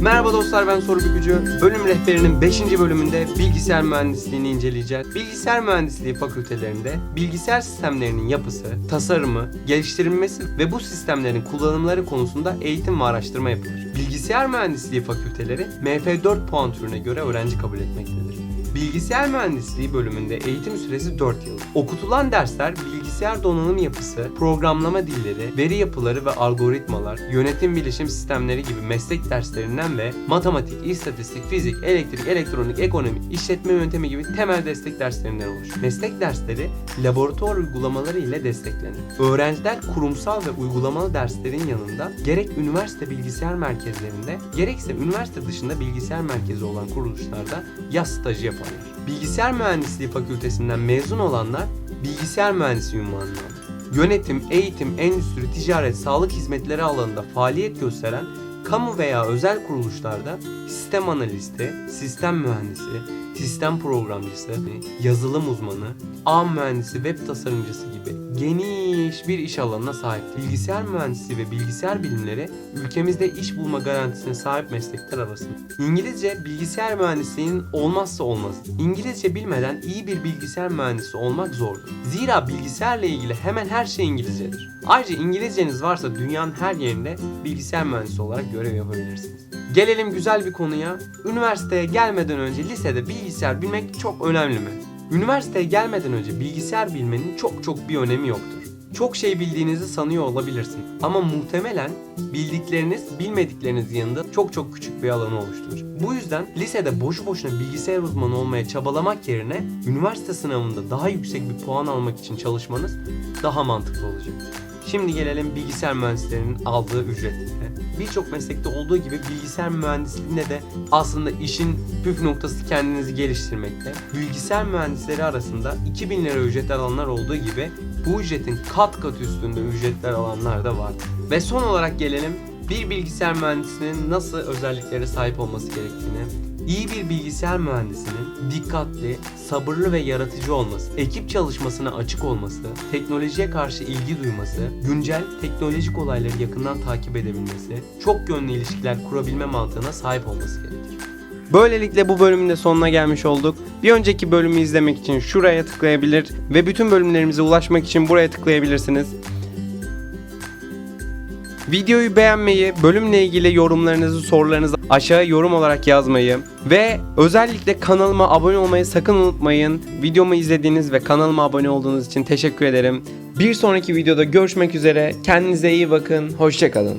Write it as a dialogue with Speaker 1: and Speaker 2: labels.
Speaker 1: Merhaba dostlar ben Soru Bükücü. Bölüm rehberinin 5. bölümünde bilgisayar mühendisliğini inceleyeceğiz. Bilgisayar mühendisliği fakültelerinde bilgisayar sistemlerinin yapısı, tasarımı, geliştirilmesi ve bu sistemlerin kullanımları konusunda eğitim ve araştırma yapılır. Bilgisayar mühendisliği fakülteleri MF4 puan türüne göre öğrenci kabul etmektedir. Bilgisayar mühendisliği bölümünde eğitim süresi 4 yıl. Okutulan dersler bilgisayar donanım yapısı, programlama dilleri, veri yapıları ve algoritmalar, yönetim bilişim sistemleri gibi meslek derslerinden ve matematik, istatistik, fizik, elektrik, elektronik, ekonomi, işletme yöntemi gibi temel destek derslerinden oluşur. Meslek dersleri laboratuvar uygulamaları ile desteklenir. Öğrenciler kurumsal ve uygulamalı derslerin yanında gerek üniversite bilgisayar merkezlerinde gerekse üniversite dışında bilgisayar merkezi olan kuruluşlarda yaz stajı yaparlar. Bilgisayar Mühendisliği Fakültesinden mezun olanlar bilgisayar mühendisi unvanını alır. Yönetim, eğitim, endüstri, ticaret, sağlık hizmetleri alanında faaliyet gösteren kamu veya özel kuruluşlarda sistem analisti, sistem mühendisi, sistem programcısı, yazılım uzmanı, ağ mühendisi, web tasarımcısı gibi geniş bir iş alanına sahip. Bilgisayar mühendisliği ve bilgisayar bilimleri ülkemizde iş bulma garantisine sahip meslekler arasında. İngilizce bilgisayar mühendisliğinin olmazsa olmazı. İngilizce bilmeden iyi bir bilgisayar mühendisi olmak zordur. Zira bilgisayarla ilgili hemen her şey İngilizcedir. Ayrıca İngilizceniz varsa dünyanın her yerinde bilgisayar mühendisi olarak görev yapabilirsiniz. Gelelim güzel bir konuya. Üniversiteye gelmeden önce lisede bilgisayar bilmek çok önemli mi? Üniversiteye gelmeden önce bilgisayar bilmenin çok çok bir önemi yoktur. Çok şey bildiğinizi sanıyor olabilirsin ama muhtemelen bildikleriniz bilmedikleriniz yanında çok çok küçük bir alanı oluşturur. Bu yüzden lisede boşu boşuna bilgisayar uzmanı olmaya çabalamak yerine üniversite sınavında daha yüksek bir puan almak için çalışmanız daha mantıklı olacaktır. Şimdi gelelim bilgisayar mühendislerinin aldığı ücretlere. Birçok meslekte olduğu gibi bilgisayar mühendisliğinde de aslında işin püf noktası kendinizi geliştirmekte. Bilgisayar mühendisleri arasında 2000 lira ücret alanlar olduğu gibi bu ücretin kat kat üstünde ücretler alanlar da var. Ve son olarak gelelim bir bilgisayar mühendisinin nasıl özelliklere sahip olması gerektiğine. İyi bir bilgisayar mühendisinin dikkatli, sabırlı ve yaratıcı olması, ekip çalışmasına açık olması, teknolojiye karşı ilgi duyması, güncel teknolojik olayları yakından takip edebilmesi, çok yönlü ilişkiler kurabilme mantığına sahip olması gerekir. Böylelikle bu bölümün de sonuna gelmiş olduk. Bir önceki bölümü izlemek için şuraya tıklayabilir ve bütün bölümlerimize ulaşmak için buraya tıklayabilirsiniz. Videoyu beğenmeyi, bölümle ilgili yorumlarınızı, sorularınızı aşağıya yorum olarak yazmayı ve özellikle kanalıma abone olmayı sakın unutmayın. Videomu izlediğiniz ve kanalıma abone olduğunuz için teşekkür ederim. Bir sonraki videoda görüşmek üzere. Kendinize iyi bakın. Hoşçakalın.